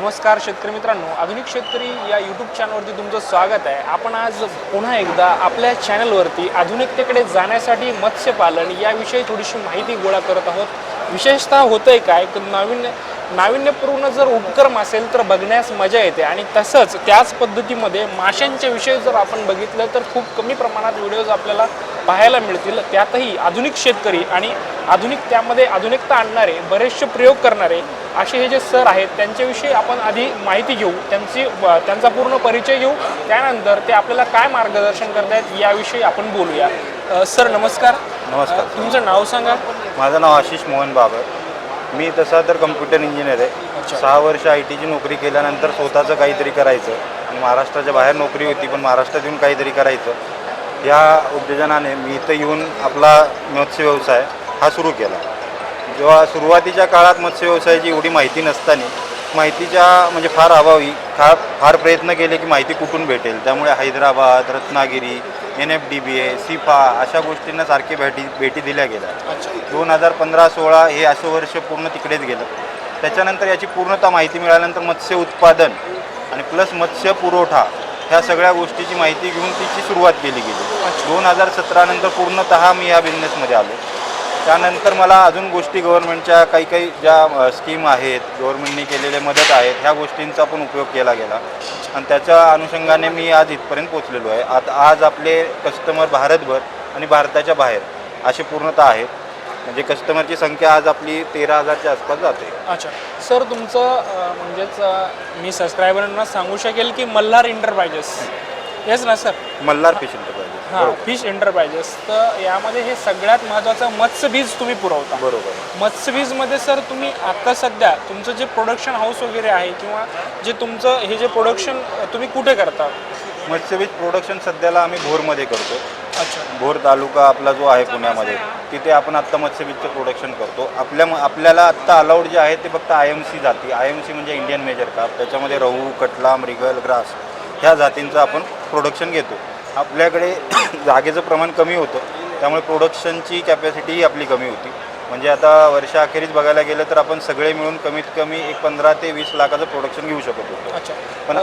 नमस्कार शेतकरी मित्रांनो आधुनिक शेतकरी या यूट्यूब चॅनलवरती तुमचं स्वागत आहे. आपण आज पुन्हा एकदा आपल्या चॅनलवरती आधुनिकतेकडे जाण्यासाठी मत्स्यपालन याविषयी थोडीशी माहिती गोळा करत आहोत. विशेषतः होतंय काय? नवीन नाविन्यपूर्ण जर उपक्रम असेल तर बघण्यास मजा येते. आणि तसंच त्याच पद्धतीमध्ये माशांच्या विषयी जर आपण बघितलं तर खूप कमी प्रमाणात व्हिडिओज आपल्याला पाहायला मिळतील. त्यातही आधुनिक शेतकरी आणि आधुनिक त्यामध्ये आधुनिकता आणणारे बरेचसे प्रयोग करणारे असे हे जे सर आहेत त्यांच्याविषयी आपण आधी माहिती घेऊ त्यांची त्यांचा पूर्ण परिचय घेऊ. त्यानंतर ते आपल्याला काय मार्गदर्शन करतायत याविषयी आपण बोलूया. सर नमस्कार. नमस्कार. तुमचं नाव सांगा. माझं नाव आशिष मोहन बाबर. मी तसा तर कम्प्युटर इंजिनियर. आहे. सहा वर्ष आय टीची नोकरी केल्यानंतर स्वतःचं काहीतरी करायचं. आणि महाराष्ट्राच्या बाहेर नोकरी होती पण महाराष्ट्रात येऊन काहीतरी करायचं. या उद्योजनाने मी इथं येऊन आपला मत्स्य व्यवसाय हा सुरू केला. जेव्हा सुरुवातीच्या काळात मत्स्य व्यवसायाची एवढी माहिती नसताना माहितीच्या म्हणजे फार अभावी खा फार प्रयत्न केले की माहिती कुठून भेटेल. त्यामुळे Hyderabad Ratnagiri N F D B A CIFA अशा गोष्टींना सारखी भेटी भेटी दिल्या गेल्या. दोन हजार पंधरा सोळा हे असं वर्ष पूर्ण तिकडेच गेलं. त्याच्यानंतर याची पूर्णतः माहिती मिळाल्यानंतर मत्स्य उत्पादन आणि प्लस मत्स्य पुरवठा ह्या सगळ्या गोष्टीची माहिती घेऊन तिची सुरुवात केली गेली. दोन हजार सतरानंतर पूर्णतः मी या बिझनेसमध्ये आलो. त्यानंतर मला अजून गोष्टी गव्हर्नमेंटच्या काही काही ज्या स्कीम आहेत गव्हर्नमेंटने केलेले मदत आहेत ह्या गोष्टींचा पण उपयोग केला गेला. आणि त्याच्या अनुषंगाने मी आज इथपर्यंत पोचलेलो आहे. आता आज आपले कस्टमर भारतभर आणि भारताच्या बाहेर असे पूर्णतः आहेत म्हणजे कस्टमरची संख्या आज आपली तेरा हजारच्या आसपास जाते. अच्छा. सर तुमचं म्हणजेच मी सबस्क्रायबरांना सांगू शकेल की मल्हार इंटरप्राइजेस येस ना सर? मल्हार फिश हां फिश एंटरप्राइजेस तर यामध्ये हे सगळ्यात महत्त्वाचं मत्स्यबीज तुम्ही पुरवता. बरोबर. मत्स्यबीजमध्ये सर तुम्ही आता सध्या तुमचं जे प्रोडक्शन हाऊस वगैरे आहे किंवा जे तुमचं हे जे प्रोडक्शन तुम्ही कुठे करता? मत्स्यबीज प्रोडक्शन सध्याला आम्ही भोरमध्ये करतो. अच्छा. भोर तालुका आपला जो आहे पुण्यामध्ये तिथे आपण आत्ता मत्स्यबीजचं प्रोडक्शन करतो. आपल्या आपल्याला आत्ता अलाउड जे आहे ते फक्त आय एम सी जाती. आय एम सी म्हणजे इंडियन मेजर कार्प त्याच्यामध्ये रहू कटला मृगल ग्रास ह्या जातींचं आपण प्रोडक्शन घेतो. आपल्याकडे जागेचं प्रमाण कमी होतं. त्यामुळे प्रोडक्शनची कॅपॅसिटीही आपली कमी होती. म्हणजे आता वर्षाअखेरीच बघायला गेलं तर आपण सगळे मिळून कमीत कमी एक पंधरा ते वीस लाखाचं प्रोडक्शन घेऊ शकत होतो. अच्छा. पण-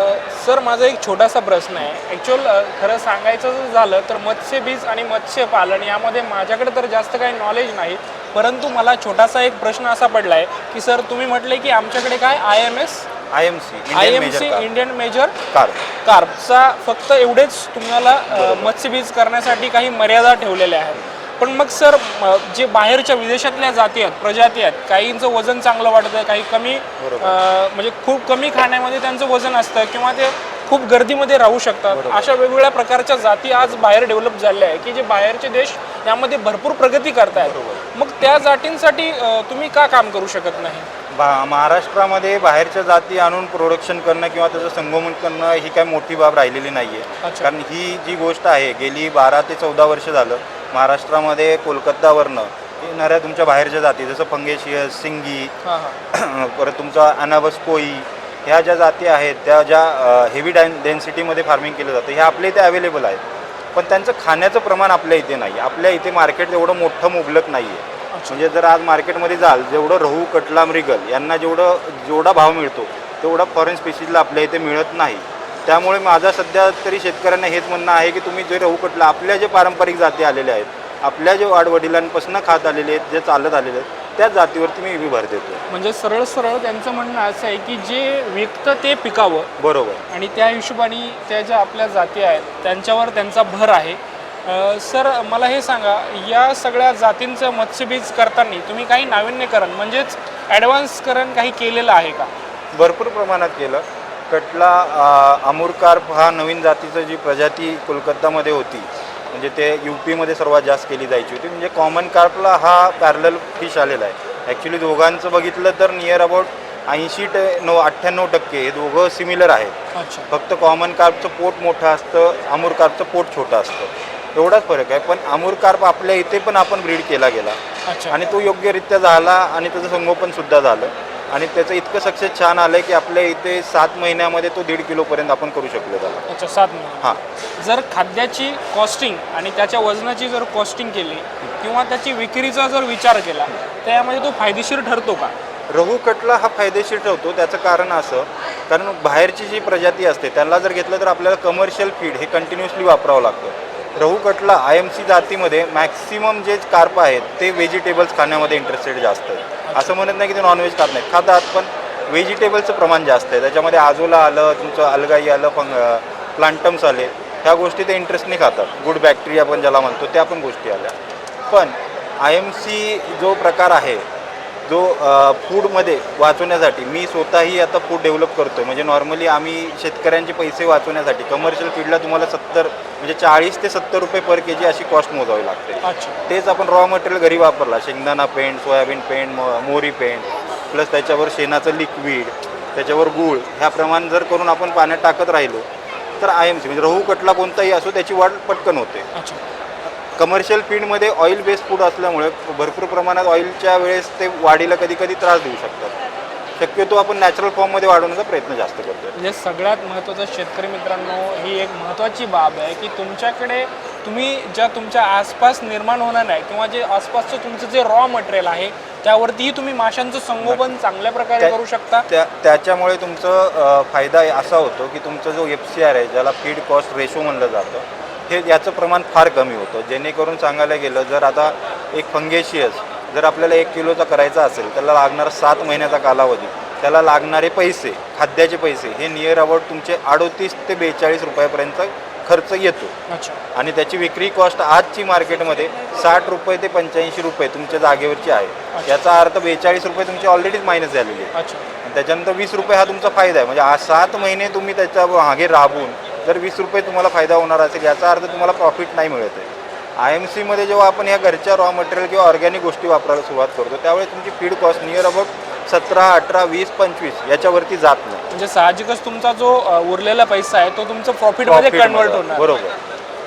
सर माझा एक छोटासा प्रश्न आहे. ॲक्च्युअल खरं सांगायचं जर झालं तर मत्स्यबीज आणि मत्स्यपालन यामध्ये माझ्याकडे तर जास्त काही नॉलेज नाही. परंतु मला छोटासा एक प्रश्न असा पडला आहे की सर तुम्ही म्हटले की आमच्याकडे काय? I M S I M C I Indian M C Indian major carp कार्पचा फक्त एवढेच तुम्हाला मत्स्यबीज करण्यासाठी काही मर्यादा ठेवलेल्या आहेत. पण मग सर जे बाहेरच्या विदेशातल्या जाती आहेत प्रजाती आहेत काहींचं वजन चांगलं वाटतं काही कमी म्हणजे खूप कमी खाण्यामध्ये त्यांचं वजन असतं किंवा ते खूप गर्दीमध्ये राहू शकतात. अशा वेगवेगळ्या प्रकारच्या जाती आज बाहेर डेव्हलप झालेल्या आहे की जे बाहेरचे देश यामध्ये भरपूर प्रगती करतायत. मग त्या जातींसाठी तुम्ही का काम करू शकत नाही? भा महाराष्ट्रामध्ये बाहेरच्या जाती आणून प्रोडक्शन करणं किंवा त्याचं संगोपन करणं ही काही मोठी बाब राहिलेली नाही आहे. कारण ही जी गोष्ट आहे गेली बारा ते चौदा वर्ष झालं महाराष्ट्रामध्ये कोलकातावरनं येणाऱ्या तुमच्या बाहेरच्या जाती जसं फंगेशियस सिंगी परत तुमचा अनाबस कोई ह्या ज्या जाती आहेत त्या ज्या हेवी डॅन डेन्सिटीमध्ये फार्मिंग केलं जातं ह्या आपल्या इथे अवेलेबल आहेत. पण त्यांचं खाण्याचं प्रमाण आपल्या इथे नाही. आपल्या इथे मार्केट एवढं मोठं मुबलक नाही आहे म्हणजे जर आज मार्केटमध्ये जाल जेवढं रहू कटला मृगल यांना जेवढं जेवढा भाव मिळतो तेवढा फॉरेन स्पेसिसला आपल्या इथे मिळत नाही. त्यामुळे माझा सध्या तरी शेतकऱ्यांना हेच म्हणणं आहे की तुम्ही जे रहू कटला आपल्या जे पारंपरिक जाती आलेल्या आहेत आपल्या जे वाडवडिलांपासून खात आलेले आहेत जे चालत आलेले आहेत त्या जातीवरती मी बी भर देतो म्हणजे सरळ सरळ त्यांचं म्हणणं असं आहे की जे विकतं ते पिकावं. बरोबर. आणि त्या हिशोबाने त्या ज्या आपल्या जाती आहेत त्यांच्यावर त्यांचा भर आहे. सर मला हे सांगा या सगळ्या जातींचं मत्स्यबीज करताना तुम्ही काही नाविन्यकरण म्हणजेच ॲडव्हान्सकरण काही केलेलं आहे का? भरपूर प्रमाणात केलं. कटला अ, अमूर कार्प हा नवीन जातीचं जी प्रजाती कोलकातामध्ये होती म्हणजे ते यू पीमध्ये सर्वात जास्त केली जायची होती. म्हणजे कॉमन कार्पला हा पॅरल फिश आलेला आहे. ॲक्च्युली दोघांचं बघितलं तर नियर अबाउट ऐंशी ते नऊ अठ्ठ्याण्णव टक्के हे दोघं सिमिलर आहेत. फक्त कॉमन कार्पचं पोट मोठं असतं अमूर कार्पचं पोट छोटं असतं. एवढाच फरक आहे. पण अमूर कार्प आपल्या इथे पण आपण ब्रीड केला गेला. अच्छा. आणि तो योग्यरित्या झाला आणि त्याचं संगोपन सुद्धा झालं. आणि त्याचं इतकं सक्सेस छान आलं की आपल्या इथे सात महिन्यामध्ये तो दीड किलोपर्यंत आपण करू शकलो त्याला. अच्छा सात महिने. हां. जर खाद्याची कॉस्टिंग आणि त्याच्या वजनाची जर कॉस्टिंग केली किंवा त्याची विक्रीचा जर विचार केला तर यामध्ये तो फायदेशीर ठरतो का? रहू कटला हा फायदेशीर ठरतो. त्याचं कारण असं कारण बाहेरची जी प्रजाती असते त्यांना जर घेतलं तर आपल्याला कमर्शियल फीड हे कंटिन्युअसली वापरावं लागतं. Rohu catla I M C जातीमध्ये मॅक्सिमम जे कार्प आहेत ते व्हेजिटेबल्स खाण्यामध्ये इंटरेस्टेड जास्त आहेत. असं म्हणत नाही की ते नॉनव्हेज खात नाहीत. खातात पण व्हेजिटेबलचं प्रमाण जास्त आहे. त्याच्यामध्ये आजोला आलं तुमचं अलगाई आलं फंग प्लांटम्स आले ह्या गोष्टी ते इंटरेस्टने खातात. गुड बॅक्टेरिया आपण ज्याला म्हणतो त्या पण गोष्टी आल्या. पण आय एम सी जो प्रकार आहे जो फूडमध्ये वाचवण्यासाठी मी स्वतःही आता फूड डेव्हलप करतो म्हणजे नॉर्मली आम्ही शेतकऱ्यांचे पैसे वाचवण्यासाठी कमर्शियल फीडला तुम्हाला सत्तर म्हणजे चाळीस ते सत्तर रुपये पर के जी अशी कॉस्ट मोजावी लागते. तेच आपण रॉ मटेरियल घरी वापरला शेंगदाणा पेंट सोयाबीन पेंट मो- मोहरी पेंट प्लस त्याच्यावर शेणाचं लिक्विड त्याच्यावर गूळ ह्या प्रमाण जर करून आपण पाण्यात टाकत राहिलो तर आय एम सी म्हणजे रहू कटला कोणताही असो त्याची वाढ पटकन होते. कमर्शियल फीडमध्ये ऑइल बेस्ड फूड असल्यामुळे भरपूर प्रमाणात ऑइलच्या वेळेस ते वाढीला कधी कधी त्रास देऊ शकतात. शक्यतो आपण नॅचरल फॉर्ममध्ये वाढवण्याचा प्रयत्न जास्त करतो म्हणजे सगळ्यात महत्त्वाचं शेतकरी मित्रांनो ही एक महत्त्वाची बाब आहे की तुमच्याकडे तुम्ही ज्या तुमच्या आसपास निर्माण होणार नाही किंवा जे आसपासचं तुमचं जे रॉ मटेरियल आहे त्यावरतीही तुम्ही माशांचं संगोपन चांगल्या प्रकारे करू शकता. त्या त्याच्यामुळे तुमचं फायदा असा होतो की तुमचा जो एफ सी आर आहे ज्याला फीड कॉस्ट रेशो म्हणलं जातं हे याचं प्रमाण फार कमी होतं. जेणेकरून सांगायला गेलं जर आता एक फंगेशियस जर आपल्याला एक किलोचा करायचा असेल त्याला लागणारा सात महिन्याचा कालावधी त्याला लागणारे पैसे खाद्याचे पैसे हे नियर अबाउट तुमचे अडोतीस ते बेचाळीस रुपयापर्यंत खर्च येतो. आणि त्याची विक्री कॉस्ट आजची मार्केटमध्ये साठ रुपये ते पंच्याऐंशी रुपये तुमच्या जागेवरची आहे. याचा अर्थ बेचाळीस रुपये तुमची ऑलरेडीच मायनस झालेली आहे. त्याच्यानंतर वीस रुपये हा तुमचा फायदा आहे. म्हणजे आज सात महिने तुम्ही त्याच्यामागे राबून जर वीस रुपये तुम्हाला फायदा होणार असेल याचा अर्थ तुम्हाला प्रॉफिट नाही मिळत आहे. आय एम सीमध्ये जेव्हा आपण ह्या घरच्या रॉ मटेरियल किंवा ऑर्गॅनिक गोष्टी वापरायला सुरुवात करतो त्यावेळेस तुमची फीड कॉस्ट नियर अबाउट सतरा अठरा वीस पंचवीस याच्यावरती जात नाही. म्हणजे साहजिकच तुमचा जो अ, उरलेला पैसा आहे तो तुमचं प्रॉफिटमध्ये Profit कन्वर्टमध्ये. होणार. बरोबर.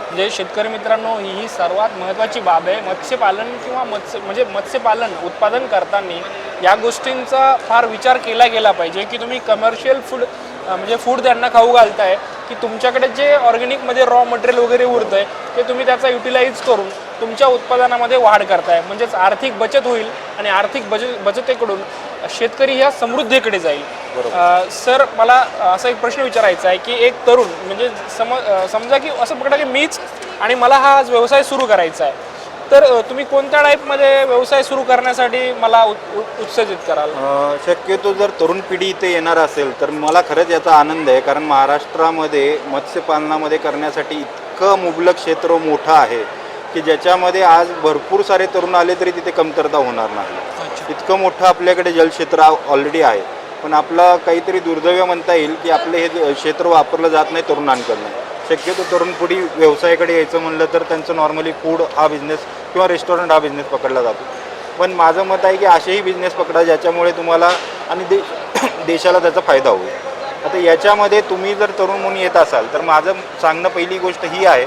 म्हणजे शेतकरी मित्रांनो ही ही सर्वात महत्त्वाची बाब आहे. मत्स्यपालन किंवा मत्स्य म्हणजे मत्स्यपालन उत्पादन करताना या गोष्टींचा फार विचार केला गेला पाहिजे की तुम्ही कमर्शियल फूड म्हणजे फूड त्यांना खाऊ घालताय. की तुमच्याकडे जे ऑर्गॅनिकमध्ये रॉ मटेरियल वगैरे उरतं आहे ते तुम्ही त्याचा युटिलाइज करून तुमच्या उत्पादनामध्ये वाढ करताय. म्हणजेच आर्थिक बचत होईल आणि आर्थिक बचत बचतीकडून शेतकरी ह्या समृद्धीकडे जाईल. सर मला असा एक प्रश्न विचारायचा आहे की एक तरुण म्हणजे सम समजा की असं पकडा की मीच आणि मला हा आज व्यवसाय सुरू करायचा आहे. तर तुम्ही कोणत्या टाईपमध्ये व्यवसाय सुरू करण्यासाठी मला उत- उत- उत्सर्जित कराल? शक्यतो जर तरुण पिढी इथे येणार असेल तर मला खरंच याचा आनंद आहे कारण महाराष्ट्रामध्ये मत्स्यपालनामध्ये करण्यासाठी इतकं मुबलक क्षेत्र मोठं आहे की ज्याच्यामध्ये आज भरपूर सारे तरुण आले तरी तिथे कमतरता होणार नाही. इतकं मोठं आपल्याकडे जलक्षेत्र ऑलरेडी आहे. पण आपलं काहीतरी दुर्दैव म्हणता येईल की आपलं हे क्षेत्र वापरलं जात नाही तरुणांकडनं. शक्यतो तरुण पुढी व्यवसायाकडे यायचं म्हणलं तर त्यांचं नॉर्मली फूड हा बिझनेस किंवा रेस्टॉरंट हा बिझनेस पकडला जातो. पण माझं मत आहे की असेही बिझनेस पकडा ज्याच्यामुळे तुम्हाला आणि दे देशाला त्याचा फायदा होईल. आता याच्यामध्ये तुम्ही जर तरुण म्हणून येत असाल तर माझं सांगणं पहिली गोष्ट ही आहे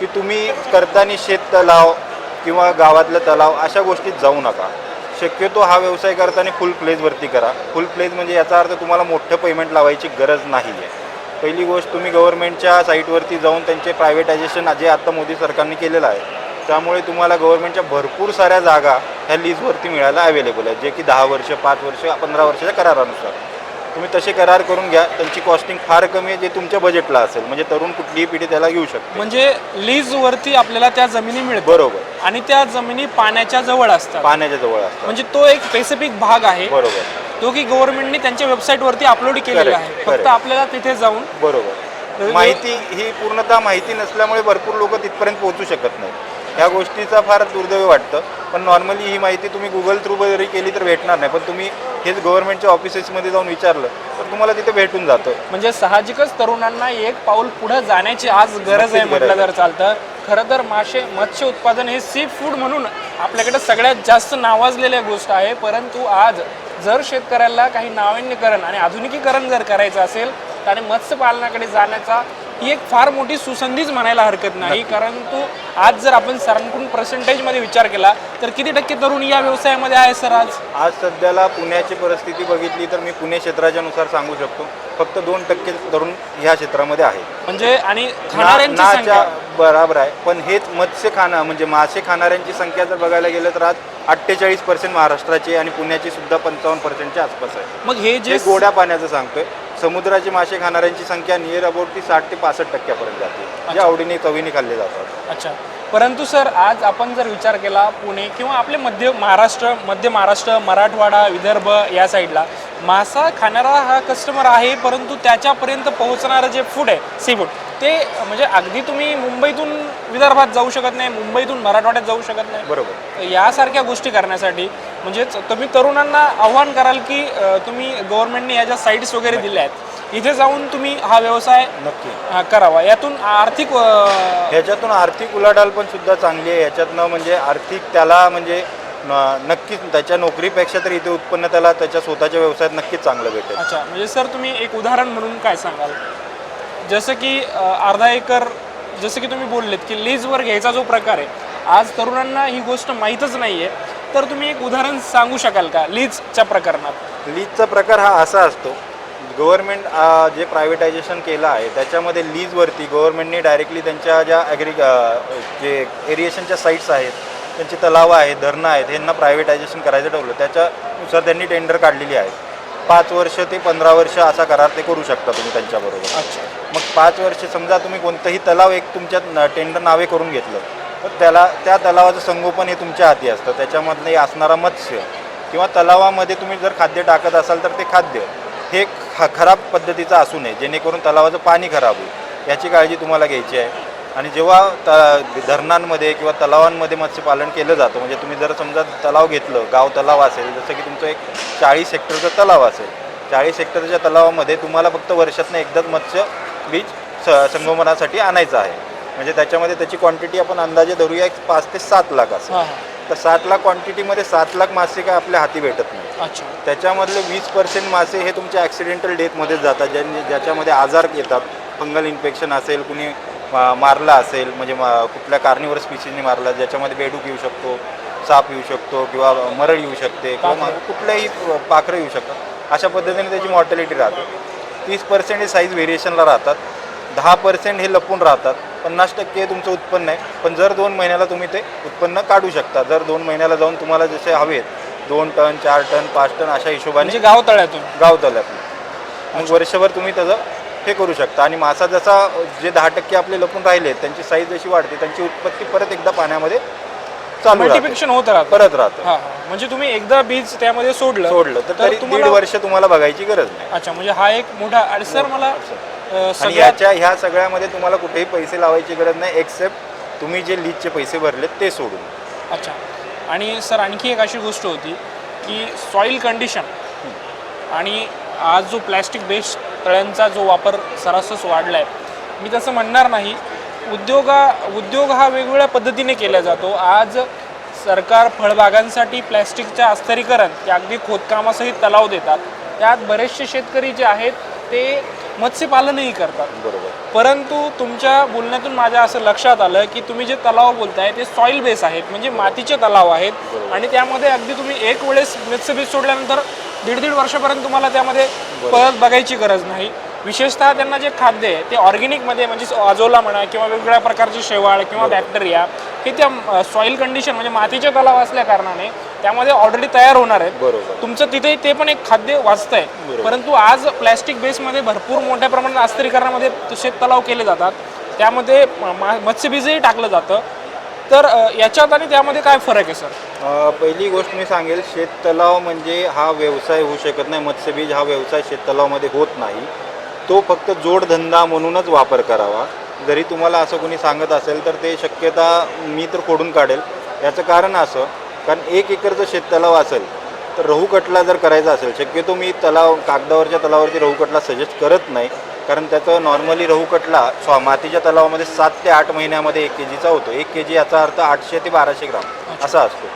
की तुम्ही करताना शेत तलाव किंवा गावातलं तलाव अशा गोष्टीत जाऊ नका. शक्यतो हा व्यवसाय करताना फुल प्लेजवरती करा. फुल प्लेज म्हणजे याचा अर्थ तुम्हाला मोठं पेमेंट लावायची गरज नाही आहे पहिली गोष्ट तुम्ही गव्हर्नमेंटच्या साईटवरती जाऊन त्यांचे प्रायव्हेटायझेशन जे आता मोदी सरकारने केलेलं आहे त्यामुळे तुम्हाला गव्हर्नमेंटच्या भरपूर साऱ्या जागा ह्या लीजवरती मिळायला अवेलेबल आहेत जे की दहा वर्ष पाच वर्ष पंधरा वर्षाच्या करारानुसार. तुम्ही तसे करार करून घ्या त्यांची कॉस्टिंग फार कमी आहे जे तुमच्या बजेटला असेल. म्हणजे तरुण कुठलीही पिढी त्याला घेऊ शकते. म्हणजे लीजवरती आपल्याला त्या जमिनी मिळतात. बरोबर. आणि त्या जमिनी पाण्याच्या जवळ असतात. पाण्याच्या जवळ असतात. म्हणजे तो एक स्पेसिफिक भाग आहे. बरोबर. तो की गव्हर्नमेंटने त्यांच्या वेबसाईटवरती अपलोड केलेला Correct, आहे. फक्त correct. आपल्याला तिथे जाऊन बरोबर. माहिती ही पूर्णतः माहिती नसल्यामुळे भरपूर लोक तिथपर्यंत पोहोचू शकत नाही ह्या गोष्टीचा फार दुर्दैव वाटतं. पण नॉर्मली ही माहिती तुम्ही गुगल थ्रू जरी केली तर भेटणार नाही. पण तुम्ही हेच गव्हर्नमेंटच्या ऑफिसेसमध्ये जाऊन विचारलं तर तुम्हाला तिथे भेटून जातं. म्हणजे साहजिकच तरुणांना एक पाऊल पुढे जाण्याची आज गरज आहे नक्कीच म्हटलं गरज तर चालतं. खरं तर मासे मत्स्य उत्पादन हे सी फूड म्हणून आपल्याकडे सगळ्यात जास्त नावाजलेल्या गोष्ट आहे. परंतु आज जर शेतकऱ्याला काही नाविन्यकरण आणि आधुनिकीकरण जर करायचं असेल तर आणि मत्स्यपालनाकडे जाण्याचा ही एक फार मोठी सुसंधीच म्हणायला हरकत नाही. परंतु आज जर आपण सरांकडून पर्सेंटेजमध्ये विचार केला तर किती टक्के तरुण या व्यवसायामध्ये आहे सर आज? आज सध्याला पुण्याची परिस्थिती बघितली तर मी पुणे क्षेत्राच्या नुसार सांगू शकतो. फक्त दोन टक्के तरुण ह्या क्षेत्रामध्ये आहे म्हणजे आणि ना- खाणाऱ्यांची नाच्या संख्या? बराबर आहे. पण हेच मत्स्य खाणं म्हणजे मासे खाणाऱ्यांची संख्या जर बघायला गेलं तर आज अठ्ठेचाळीस पर्सेंट महाराष्ट्राची आणि पुण्याची सुद्धा पंचावन्न पर्सेंटच्या आसपास आहे. मग हे जे जे गोड्या पाण्याचं सांगतोय. समुद्राचे मासे खाणाऱ्यांची संख्या नियर अबाउट ती साठ ते पासष्ट टक्क्यापर्यंत जाते. जे. आवडीने चवीने खाल्ले जातात. अच्छा. परंतु सर आज आपण जर विचार केला पुणे किंवा आपले मध्य महाराष्ट्र मध्य महाराष्ट्र मराठवाडा विदर्भ या साईडला मासा खाणारा हा कस्टमर आहे परंतु त्याच्यापर्यंत पोहोचणारं जे फूड आहे सी फूड ते म्हणजे अगदी तुम्ही मुंबईतून विदर्भात जाऊ शकत नाही मुंबईतून मराठवाड्यात जाऊ शकत नाही. बरोबर. यासारख्या गोष्टी करण्यासाठी म्हणजेच तुम्ही तरुणांना आव्हान कराल की तुम्ही गव्हर्नमेंटने या ज्या साईट्स वगैरे दिल्या आहेत इथे जाऊन तुम्ही हा व्यवसाय नक्की. करावा. यातून आर्थिक ह्याच्यातून आर्थिक उलाढाल पण सुद्धा चांगली आहे. ह्याच्यातनं म्हणजे आर्थिक त्याला म्हणजे नक्कीच त्याच्या नोकरीपेक्षा तर इथे उत्पन्न त्याला त्याच्या स्वतःच्या व्यवसायात नक्कीच चांगलं भेटेल. अच्छा. म्हणजे सर तुम्ही एक उदाहरण म्हणून काय सांगाल? जसं की अर्धा एकर जसं की तुम्ही बोललेत की लीजवर घ्यायचा जो प्रकार आहे आज तरुणांना ही गोष्ट माहीतच नाही आहे तर तुम्ही एक उदाहरण सांगू शकाल का लीजच्या प्रकरणात? लीजचा प्रकार हा असा असतो गव्हर्नमेंट जे प्रायव्हेटायझेशन केलं आहे त्याच्यामध्ये लीजवरती गव्हर्नमेंटने डायरेक्टली त्यांच्या ज्या ॲग्री जे एरिएशनच्या साईट्स आहेत त्यांची तलावं आहेत धरणं आहेत यांना प्रायव्हेटायझेशन करायचं ठरवलं. त्याच्यानुसार त्यांनी टेंडर काढलेली आहे. पाच वर्ष ते पंधरा वर्ष असा करार ते करू शकता तुम्ही त्यांच्याबरोबर. अच्छा. मग पाच वर्ष समजा तुम्ही कोणतंही तलाव एक तुमच्या टेंडर नावे करून घेतलं तर त्याला त्या तलावाचं संगोपन हे तुमच्या हाती असतं. त्याच्यामधनं असणारा मत्स्य किंवा तलावामध्ये तुम्ही जर खाद्य टाकत असाल तर ते खाद्य हे ख खराब पद्धतीचं असू नये. जेणेकरून तलावाचं पाणी खराब होईल. याची काळजी तुम्हाला घ्यायची आहे. आणि जेव्हा त धरणांमध्ये किंवा तलावांमध्ये मत्स्यपालन केलं जातं म्हणजे तुम्ही जर समजा तलाव घेतलं गाव तलाव असेल जसं की तुमचं एक चाळीस हेक्टरचं तलाव असेल चाळीस हेक्टरच्या तलावामध्ये तुम्हाला फक्त वर्षातनं एकदाच मत्स्य बीज स संगोपनासाठी आणायचं आहे. म्हणजे त्याच्यामध्ये त्याची क्वांटिटी आपण अंदाजे धरूया एक पाच ते सात लाख असेल. हां तर सात लाख क्वांटिटीमध्ये सात लाख मासे काय आपल्या हाती भेटत नाही. अच्छा. त्याच्यामधले वीस पर्सेंट मासे हे तुमच्या ॲक्सिडेंटल डेथमध्येच जातात ज्यांनी ज्याच्यामध्ये आजार येतात फंगल इन्फेक्शन असेल कुणी मारला असेल म्हणजे मा- कुठल्या कार्निवर स्पीशीजने मारला ज्याच्यामध्ये बेडूक येऊ शकतो साप येऊ शकतो किंवा मरळ येऊ शकते किंवा कुठल्याही पाखरं येऊ शकतात. अशा पद्धतीने त्याची मॉर्टॅलिटी राहते. तीस पर्सेंट हे साईज व्हेरिएशनला राहतात. दहा पर्सेंट हे लपून राहतात. पन्नास टक्के तुमचं उत्पन्न आहे. पण जर दोन महिन्याला तुम्ही ते उत्पन्न काढू शकता. जर दोन महिन्याला जाऊन तुम्हाला जसे हवेत दोन टन चार टन पाच टन अशा हिशोबाने म्हणजे गाव तळ्यातून गाव तल्यात मग वर्षभर तुम्ही त्याचं हे करू शकता. आणि मासा जसा जे दहा टक्के आपले लपून राहिले त्यांची साईज जशी वाढते त्यांची उत्पत्ती परत एकदा पाण्यामध्ये चालू राहते. मल्टिप्लिकेशन होत राहतं. परत राहतं. हा हा. म्हणजे तुम्ही एकदा बीज त्यामध्ये सोडलं सोडलं. तर तरी दीड तुम्हाला वर्ष तुम्हाला बघायची गरज नाही. अच्छा म्हणजे हा एक मोठा आणि सर मला अ, आणि सगळ्यात याच्या ह्या सगळ्यामध्ये तुम्हाला कुठेही पैसे लावायची गरज नाही एक्सेप्ट तुम्ही जे लीजचे पैसे भरलेत ते सोडून. अच्छा. आणि सर आणखी एक अशी गोष्ट होती की सॉईल कंडिशन आणि आज जो प्लॅस्टिक बेस्ड तळ्यांचा जो वापर सरासस वाढला आहे मी तसं म्हणणार नाही. उद्योगा उद्योग हा वेगवेगळ्या पद्धतीने केला जातो. आज सरकार फळबागांसाठी प्लॅस्टिकच्या अस्तरीकरण ते अगदी खोदकामासहित तलाव देतात. त्यात बरेचसे शेतकरी जे आहेत ते मत्स्यपालनही करतात. बरोबर. परंतु तुमच्या बोलण्यातून माझ्या असं लक्षात आलं की तुम्ही जे तलाव बोलताय ते सॉईल बेस आहेत म्हणजे मातीचे तलाव आहेत. आणि त्यामध्ये अगदी तुम्ही एक वेळेस मत्स्यबीज सोडल्यानंतर दीड दीड वर्षापर्यंत तुम्हाला त्यामध्ये परत बघायची गरज नाही. विशेषतः त्यांना जे खाद्य आहे ते ऑर्गॅनिकमध्ये म्हणजे अजोला म्हणा किंवा वेगवेगळ्या प्रकारची शेवाळ किंवा बॅक्टेरिया हे त्या सॉईल कंडिशन म्हणजे मातीचे तलाव असल्या कारणाने त्यामध्ये ऑलरेडी तयार होणार आहेत. बरोबर. तुमचं तिथे ते पण एक खाद्य वाचतंय. परंतु आज प्लॅस्टिक बेसमध्ये भरपूर मोठ्या प्रमाणात अस्थिरीकरणामध्ये शेततलाव केले जातात. त्यामध्ये मत्स्यबीजही टाकलं जातं. तर याच्यात आणि त्यामध्ये काय फरक आहे सर? पहिली गोष्ट मी सांगेल शेततलाव म्हणजे हा व्यवसाय होऊ शकत नाही. मत्स्यबीज हा व्यवसाय शेततलावामध्ये होत नाही. तो फक्त जोडधंदा म्हणूनच वापर करावा. जरी तुम्हाला असं कोणी सांगत असेल तर ते शक्यता मी तर खोडून काढेल. याचं कारण असं कारण एक एकरचं शेततलाव असेल तर रहू कटला जर करायचा असेल शक्यतो मी तलाव कागदावरच्या तलावावरती रहू कटला सजेस्ट करत नाही. कारण त्याचं नॉर्मली रहू कटला स्व मातीच्या तलावामध्ये सात ते आठ महिन्यामध्ये एक के जीचा होतो. एक के जी याचा अर्थ आठशे ते बाराशे ग्राम असा असतो.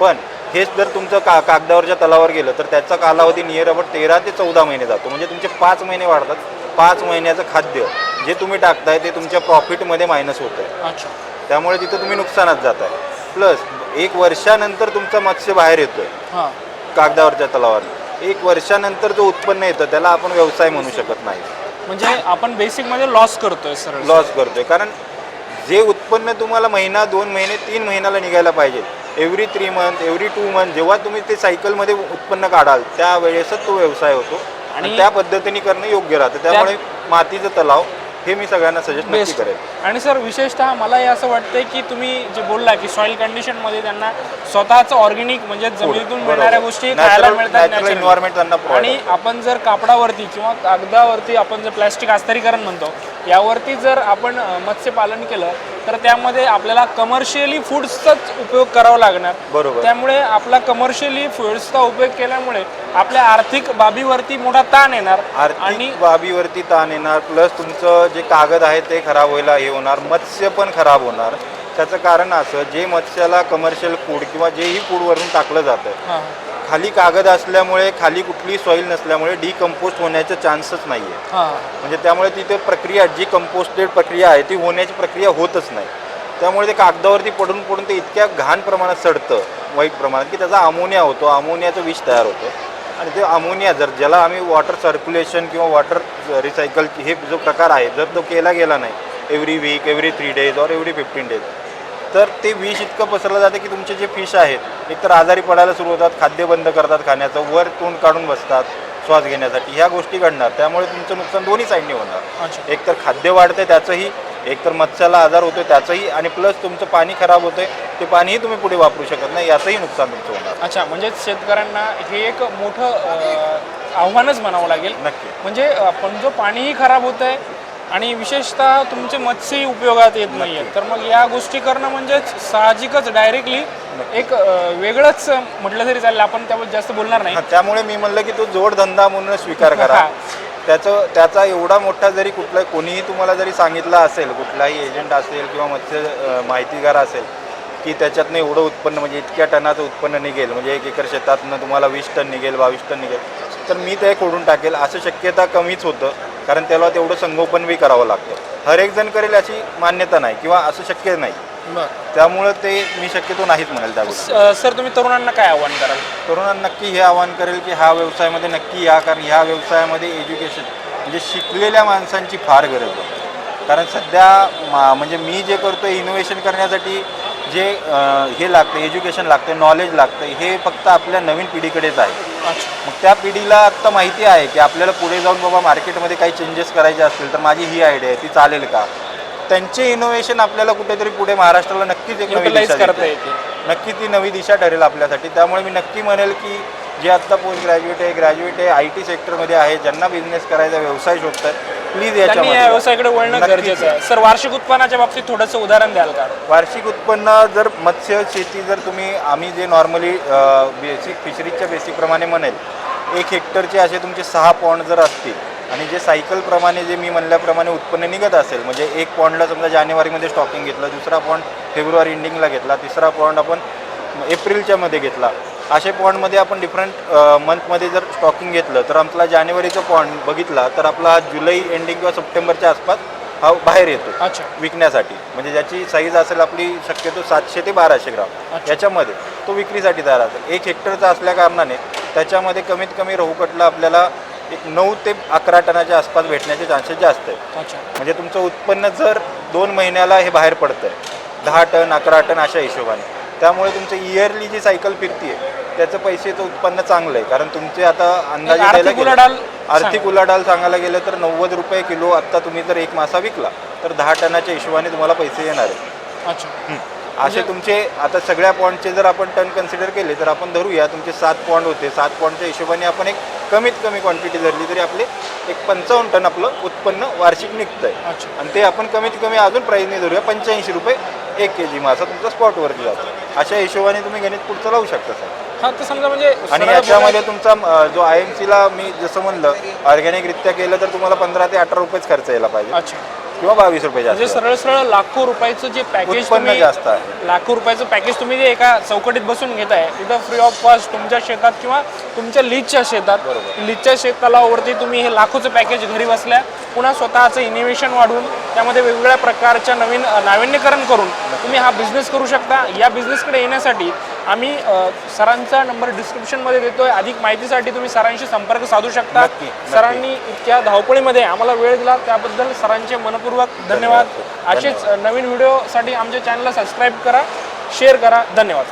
पण हेच जर तुमचं का कागदावरच्या तलावावर गेलं तर त्याचा कालावधी नियर अबाउट तेरा ते चौदा महिने जातो. म्हणजे तुमचे पाच महिने वाढतात. पाच महिन्याचं खाद्य जे तुम्ही टाकताय ते तुमच्या प्रॉफिटमध्ये मायनस होतं आहे त्यामुळे तिथं तुम्ही नुकसानात जात आहे प्लस एक वर्षानंतर तुमचं मत्स्य बाहेर येतोय. कागदावरच्या तलावावर. एक वर्षानंतर जो उत्पन्न येतं त्याला आपण व्यवसाय म्हणू शकत नाही. म्हणजे आपण बेसिकमध्ये लॉस करतोय सर लॉस करतोय. कारण जे उत्पन्न तुम्हाला महिना दोन महिने तीन महिन्याला निघायला पाहिजे every three month every two month जेव्हा तुम्ही ते सायकलमध्ये उत्पन्न काढाल त्यावेळेसच तो व्यवसाय होतो. आणि त्या पद्धतीने करणं योग्य राहतं. त्यामुळे मातीचं तलाव हे मी सगळ्यांना सजेस्ट नक्की करेल आणि सर विशेषतः मला हे असं वाटतंय की तुम्ही जे बोलला की सॉइल कंडिशनमध्ये त्यांना स्वतःचं ऑर्गॅनिक म्हणजे जमिनीतून मिळणाऱ्या गोष्टी खायला मिळतात नॅचरल आणि आपण जर कापडावरती किंवा कागदावरती आपण जर प्लॅस्टिक आस्तरीकरण म्हणतो यावरती जर आपण मत्स्यपालन केलं तर त्यामध्ये आपल्याला कमर्शियली फूड्सचाच उपयोग करावा लागणार. बरोबर. त्यामुळे आपला कमर्शियली फूड्सचा उपयोग केल्यामुळे आपल्या आर्थिक बाबीवरती मोठा ताण येणार. आणि बाबीवरती ताण येणार प्लस तुमचं जे कागद आहे ते खराब व्हायला हे होणार मत्स्य पण खराब होणार. त्याचं कारण असं जे मत्स्याला कमर्शियल फूड किंवा जेही फूड वरून टाकलं जातं खाली कागद असल्यामुळे खाली कुठली सॉईल नसल्यामुळे डिकम्पोस्ट होण्याचे चान्सच नाही आहे म्हणजे त्यामुळे तिथे प्रक्रिया जी कंपोस्टेड प्रक्रिया आहे ती होण्याची प्रक्रिया होतच नाही. त्यामुळे ते कागदावरती पडून पडून ते इतक्या घाण प्रमाणात सडतं वाईट प्रमाणात की त्याचा अमोनिया होतो. अमोनियाचं विष तयार होतं. आणि ते अमोनिया जर ज्याला आम्ही वॉटर सर्क्युलेशन किंवा वॉटर रिसायकल हे जो प्रकार आहे जर तो केला गेला नाही every week every three days or every fifteen days तर ते विष इतकं पसरलं जातं की तुमचे जे फिश आहेत एकतर आजारी पडायला सुरू होतात खाद्य बंद करतात खाण्याचं वर तोंड काढून बसतात श्वास घेण्यासाठी ह्या गोष्टी घडणार. त्यामुळे तुमचं नुकसान दोन्ही साईडने होणार. एकतर खाद्य वाढतंय त्याचंही एकतर मत्स्याला आजार होतोय त्याचंही आणि प्लस तुमचं पाणी खराब होतंय ते पाणीही तुम्ही पुढे वापरू शकत नाही याचंही नुकसान तुमचं होणार. अच्छा म्हणजे शेतकऱ्यांना हे एक मोठं आव्हानच म्हणावं लागेल. नक्की. म्हणजे आपण जो पाणीही खराब होत आहे आणि विशेषतः तुमचे मत्स्यही उपयोगात येत नाही आहेत तर मग या गोष्टी करणं म्हणजे साहजिकच डायरेक्टली एक वेगळंच म्हटलं तरी चालेल. आपण त्याबद्दल जास्त बोलणार नाही. त्यामुळे मी म्हणलं की तो जोडधंदा म्हणून स्वीकार करा. त्याचं त्याचा एवढा मोठा जरी कुठला कोणीही तुम्हाला जरी सांगितलं असेल कुठलाही एजंट असेल किंवा मत्स्य माहितीगार असेल की त्याच्यातनं एवढं उत्पन्न म्हणजे इतक्या टनाचं उत्पन्न निघेल म्हणजे एक एकर शेतातनं तुम्हाला वीस टन निघेल बावीस टन निघेल तर मी ते खोडून टाकेल. असं शक्यता कमीच होतं. कारण त्याला तेवढं संगोपन बी करावं लागतं. हर एक जण करेल अशी मान्यता नाही किंवा असं शक्य नाही. त्यामुळं ते मी शक्यतो नाहीच म्हणेल त्या सर तुम्ही तरुणांना काय आव्हान कराल? तरुणांना नक्की हे आवाहन करेल की ह्या व्यवसायामध्ये नक्की या. कारण ह्या व्यवसायामध्ये एज्युकेशन म्हणजे शिकलेल्या माणसांची फार गरज आहे. कारण सध्या मा- म्हणजे मी जे करतो इनोव्हेशन करण्यासाठी जे हे लागतं एज्युकेशन लागतं नॉलेज लागतं हे फक्त आपल्या नवीन पिढीकडेच आहे. मग त्या पिढीला आत्ता माहिती आहे की आपल्याला पुढे जाऊन बाबा मार्केटमध्ये काही चेंजेस करायचे असतील तर माझी ही आयडिया आहे ती चालेल का? त्यांचे इनोव्हेशन आपल्याला कुठेतरी पुढे महाराष्ट्राला नक्कीच एक नवी दिशा देते. नक्की ती नवी दिशा ठरेल आपल्यासाठी. त्यामुळे मी नक्की म्हणेल की जे आत्ता पोस्ट ग्रॅज्युएट आहे ग्रॅज्युएट आहे आय टी सेक्टरमध्ये आहे ज्यांना बिझनेस करायचा व्यवसाय शोधतात प्लीज त्यांनी याच्यामध्ये या. व्यवसायाकडे वळणं नक्कीच. गरजेचं आहे. सर वार्षिक उत्पन्नाच्या बाबतीत थोडंसं उदाहरण द्याल का? वार्षिक उत्पन्न जर मत्स्य शेती जर तुम्ही आम्ही जे नॉर्मली बेसिक फिशरीजच्या बेसिकप्रमाणे म्हणेल एक हेक्टरचे असे तुमचे सहा पॉन्ड जर असतील आणि जे सायकलप्रमाणे जे मी म्हणल्याप्रमाणे उत्पन्न निघत असेल म्हणजे एक पॉन्डला समजा जानेवारीमध्ये स्टॉकिंग घेतलं दुसरा पॉन्ड फेब्रुवारी एंडिंगला घेतला तिसरा पॉन्ड आपण एप्रिलच्या मध्ये घेतला असे पॉन्डमध्ये आपण डिफरंट मंथमध्ये जर स्टॉकिंग घेतलं तर आपला जानेवारीचा पॉन्ड बघितला तर आपला हा जुलै एंडिंग किंवा सप्टेंबरच्या आसपास हा बाहेर येतो. अच्छा. विकण्यासाठी. म्हणजे ज्याची साईज असेल आपली शक्यतो सातशे ते बाराशे ग्राम. याच्यामध्ये तो विक्रीसाठी तयार असेल. एक हेक्टरचा असल्या कारणाने त्याच्यामध्ये कमीत कमी रोहकटला आपल्याला एक नऊ ते अकरा टनाच्या आसपास भेटण्याचे चान्सेस जास्त आहेत. अच्छा. म्हणजे तुमचं उत्पन्न जर दोन महिन्याला हे बाहेर पडतं आहे दहा टन अकरा टन अशा हिशोबाने. त्यामुळे तुमचं इयरली जी सायकल फिरतीये त्याचं पैसेचं उत्पन्न चांगलं आहे कारण तुमचे आता अंदाजे द्यायला आर्थिक गेलं- उलाढाल आर्थिक उलाढाल सांगायला गेलं तर नव्वद रुपये किलो आत्ता तुम्ही जर एक मासा विकला तर दहा टनाच्या हिशोबाने तुम्हाला पैसे येणार आहे अच्छा. असे तुमचे आता सगळ्या पॉईंटचे जर आपण टन कन्सिडर केले तर आपण धरूया तुमचे सात पॉईंट होते. सात पॉईंटच्या हिशोबाने आपण एक कमीत कमी क्वांटिटी धरली तरी आपले एक पंचावन्न टन आपलं उत्पन्न वार्षिक निघतं आहे अच्छा. आणि ते आपण कमीत कमी अजून प्राईजने धरूया पंच्याऐंशी रुपये एक के जी मासा तुमचा स्पॉटवरती जातो. अशा हिशोबाने तुम्ही गणित पुढचं लावू शकता सर. हा समजा म्हणजे आणि याच्यामध्ये तुमचा अं, जो आय एम सीला मी जसं म्हणलं ऑर्गॅनिकरित्या केलं तर तुम्हाला पंधरा ते अठरा रुपयेच खर्च यायला पाहिजे. अच्छा. किंवा बावीस रुपये म्हणजे जास्त सरळ सरळ लाखो रुपयाचं जे पॅकेज उत्पन्न तुम्ही जास्त आहे. लाखो रुपयाचं पॅकेज तुम्ही जे एका चौकटीत बसून घेताय तिथं फ्री ऑफ कॉस्ट तुमच्या शेतात किंवा तुमच्या लीजच्या शेतात. लीजच्या शेततलावावरती तुम्ही हे लाखोचं पॅकेज घरी बसल्या पुन्हा स्वतःचं इनोव्हेशन वाढवून त्यामध्ये वेगवेगळ्या प्रकारच्या नवीन नाविन्यकरण करून तुम्ही हा बिझनेस करू शकता. या बिझनेसकडे येण्यासाठी आम्ही सरांचा नंबर डिस्क्रिप्शनमध्ये देतोय. अधिक माहितीसाठी तुम्ही सरांशी संपर्क साधू शकता. सरांनी इतक्या धावपळीमध्ये आम्हाला वेळ दिला त्याबद्दल सरांचे मनपूर्वक धन्यवाद. धन्यवाद. असेच नवीन व्हिडिओसाठी आमच्या चॅनलला सबस्क्राईब करा शेअर करा. धन्यवाद.